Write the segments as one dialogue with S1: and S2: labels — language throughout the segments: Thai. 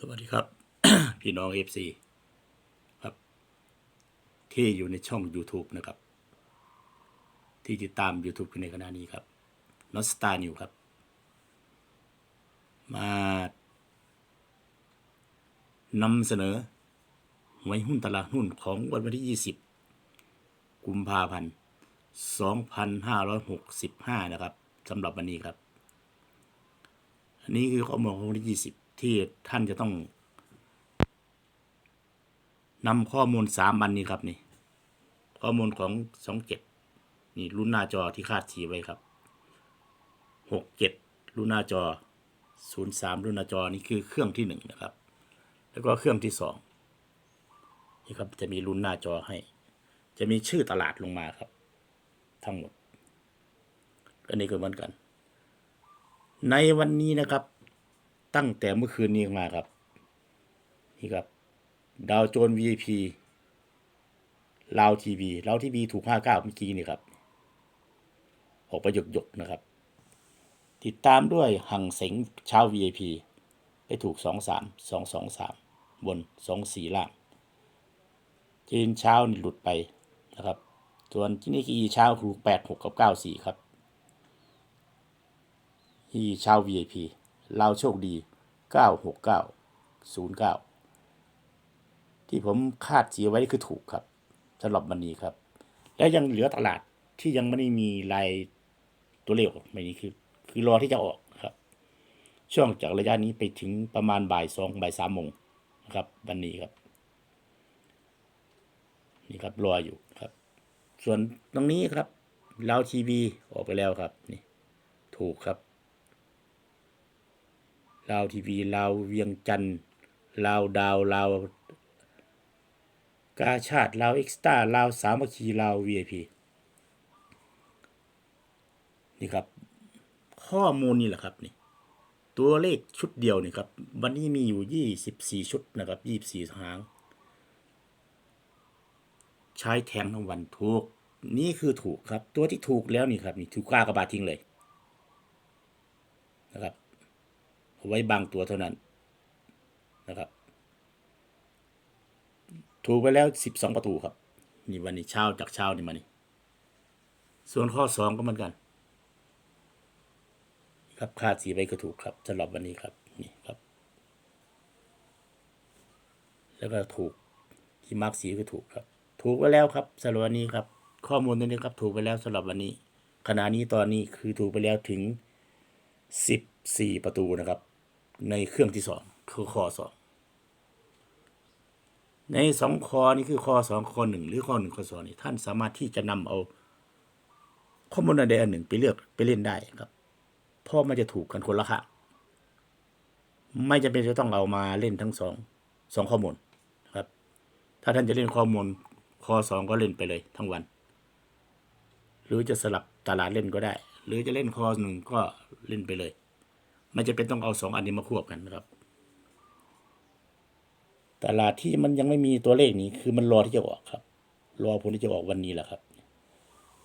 S1: สวัสดีครับ พี่น้องเอฟซีครับ ที่อยู่ในช่อง YouTube นะครับ ที่ติดตาม YouTube ในขณะนี้ครับนอสตานิวครับ มานำเสนอหวยหุ้นตลาดหุ้นของวันที่ 20 กุมภาพันธ์ 2565 นะครับสำหรับวันนี้ครับ อันนี้คือข้อมูลของวันที่ 20 ที่ท่านจะต้องนำข้อมูลสามวันนี้ครับนี่ ข้อมูลของสองเจ็ดนี่รุ่นหน้าจอที่คาดสีไว้ครับหกเจ็ดรุ่นหน้าจอศูนย์สามรุ่นหน้าจอนี่คือเครื่องที่หนึ่งนะครับ แล้วก็เครื่องที่สองนี่ครับจะมีรุ่นหน้าจอให้ จะมีชื่อตลาดลงมาครับ ทั้งหมดก็นี่ก็เหมือนกัน ในวันนี้นะครับ ตั้งแต่เมื่อคืนนี้มาครับ นี่ครับ ดาวโจน VIP ลาวทีวีลาวทีวีถูกห้าเก้าเมื่อกี้นี่ครับ ออกไปหยกหยกๆนะครับ ติดตามด้วยหังเสงเช้า VIP ได้ถูกสองสามสองสองสามบนสองสี่ล่าง จีนเช้านี่หลุดไปนะครับ ส่วนที่นี่กีเช้าถูกแปดหกกับเก้าสี่ครับที่เช่า VIP เราโชคดี 969 09 ที่ผมคาดเสียไว้นี่คือถูกครับสำหรับวันนี้ครับ และยังเหลือตลาดที่ยังไม่ได้มีรายตัวเลขออกไม่นี้คือ คือรอที่จะออกครับ ช่วงจากระยะนี้ไปถึงประมาณบ่ายสองบ่ายสามโมงนะครับ วันนี้ครับ นี่ครับรออยู่ครับ ส่วนตรงนี้ครับเราทีวีออกไปแล้วครับ นี่ ถูกครับ ลาวทีวีลาวเวียงจันทร์ลาวดาวลาวกาชาติลาวเอ็กซ์ต้าลาวสามัคคีลาว VIP นี่ครับ ข้อมูลนี่แหละครับนี่ตัวเลขชุดเดียวนี่ครับ วันนี้มีอยู่24ชุดนะครับ24หาง ใช้แทงทั้งวันถูก นี่คือถูกครับ ตัวที่ถูกแล้วนี่ครับ นี่ถูกกล้ากระบาดทิ้งเลยนะครับ ไว้บางตัวเท่านั้นนะครับ ถูกไปแล้วสิบสองประตูครับ นี่วันนี้เช้าจากเช้านี่มานี่ส่วนข้อสองก็เหมือนกัน ครับคาดสีไปก็ถูกครับสำหรับวันนี้ครับนี่ครับ แล้วก็ถูกที่มาร์กสีก็ถูกครับ ถูกไปแล้วครับสำหรับวันนี้ครับ ข้อมูลตัวนี้ครับถูกไปแล้วสำหรับวันนี้ขณะนี้ตอนนี้คือถูกไปแล้วถึงสิบสี่ประตูนะครับ ในเครื่องที่สองคือคอสองในสองคอนี่คือคอสองคอหนึ่งหรือคอหนึ่งคอสองนี่ท่านสามารถที่จะนำเอาข้อมูลอันใดอันหนึ่งไปเลือกไปเล่นได้ครับเพราะมันจะถูกกันคนละค่ะไม่จำเป็นจะต้องเอามาเล่นทั้งสองสองข้อมูลครับ ถ้าท่านจะเล่นข้อมูลคอสองก็เล่นไปเลยทั้งวัน หรือจะสลับตลาดเล่นก็ได้ หรือจะเล่นคอหนึ่งก็เล่นไปเลย ไม่จะเป็นต้องเอาสองอันนี้มาควบกันนะครับ ตลาดที่มันยังไม่มีตัวเลขนี้คือมันรอที่จะออกครับ รอผลที่จะออกวันนี้แหละครับ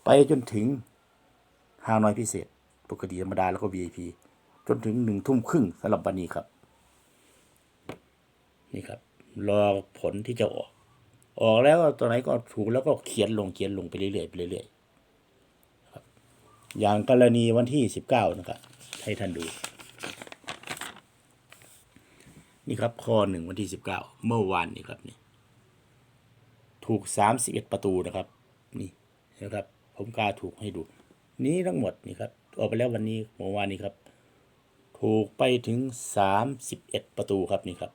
S1: ไปจนถึงฮานอยพิเศษ ปกติธรรมดาแล้วก็ VIP จนถึงหนึ่งทุ่มครึ่งสำหรับวันนี้ครับ นี่ครับ รอผลที่จะออก ออกแล้วตัวไหนก็ถูกแล้วก็เขียนลงเขียนลงไปเรื่อยๆไปเรื่อยๆอย่างกรณีวันที่สิบเก้านะครับ ให้ท่านดู นี่ครับข้อหนึ่งวันที่สิบเก้าเมื่อวานนี่ครับนี่ถูกสามสิบเอ็ดประตูนะครับ นี่นะครับ ผมกล้าถูกให้ดู นี้ทั้งหมดนี่ครับออกไปแล้ววันนี้เมื่อวานนี้ครับ ถูกไปถึงสามสิบเอ็ดประตูครับนี่ครับ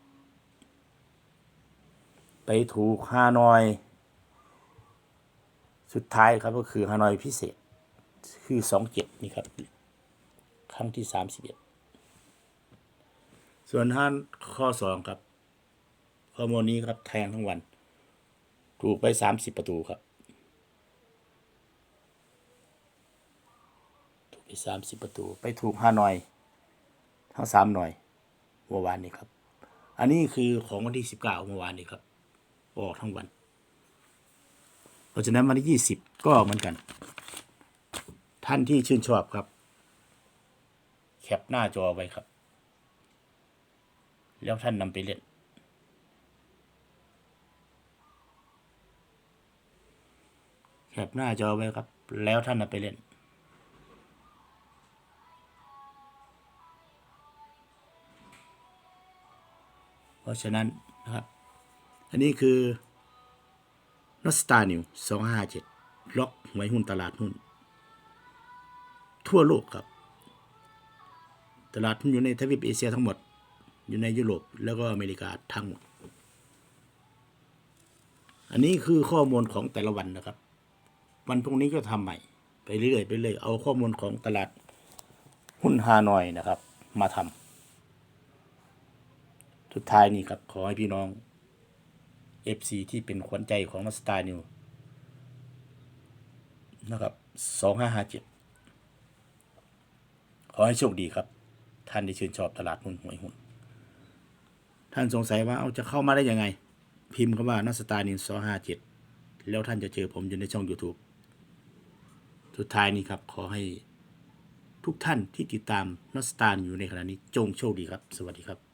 S1: ไปถูกฮานอย สุดท้ายครับก็คือฮานอยพิเศษคือสองเจ็ดนี่ครับ ครั้งที่สามสิบเอ็ด ส่วนท่านข้อสองครับข้อมูลนี้ครับแทงทั้งวัน ถูกไปสามสิบประตูครับ ถูกไปสามสิบประตู ไปถูกห้าหน่อย ทั้งสามหน่อยเมื่อวานนี้ครับ อันนี้คือของวันที่สิบเก้าเมื่อวานนี้ครับ ออกทั้งวัน เพราะฉะนั้นวันที่ยี่สิบก็เหมือนกัน ท่านที่ชื่นชอบครับ แคปหน้าจอไว้ครับ แล้วท่านนำไปเล่น แคปหน้าจอไว้ครับ แล้วท่านนำไปเล่น เพราะฉะนั้นนะครับ อันนี้คือนอสตานิวสองห้าเจ็ดล็อกหวยหุ้นตลาดหุ้น ทั่วโลกครับ ตลาดหุ้นอยู่ในทวีปเอเชียทั้งหมด อยู่ในยุโรปแล้วก็อเมริกาทั้งหมด อันนี้คือข้อมูลของแต่ละวันนะครับ วันพรุ่งนี้ก็ทำใหม่ ไปเรื่อยๆไปเรื่อยเอาข้อมูลของตลาดหุ้นฮานอยนะครับ มาทำสุดท้ายนี่ครับขอให้พี่น้อง FC ที่เป็นขวัญใจของนัสตาร์นิวนะครับสองห้าห้าเจ็ดขอให้โชคดีครับ ท่านที่ชื่นชอบตลาดหุ้นหวยหุ้น ท่านสงสัยว่าเอาจะเข้ามาได้ยังไง พิมพ์คำว่านัสตาร์นิวสองห้าเจ็ดแล้วท่านจะเจอผมอยู่ในช่อง YouTube สุดท้ายนี้ครับ ขอให้ทุกท่านที่ติดตามนัสตาร์อยู่ในขณะนี้จงโชคดีครับ สวัสดีครับ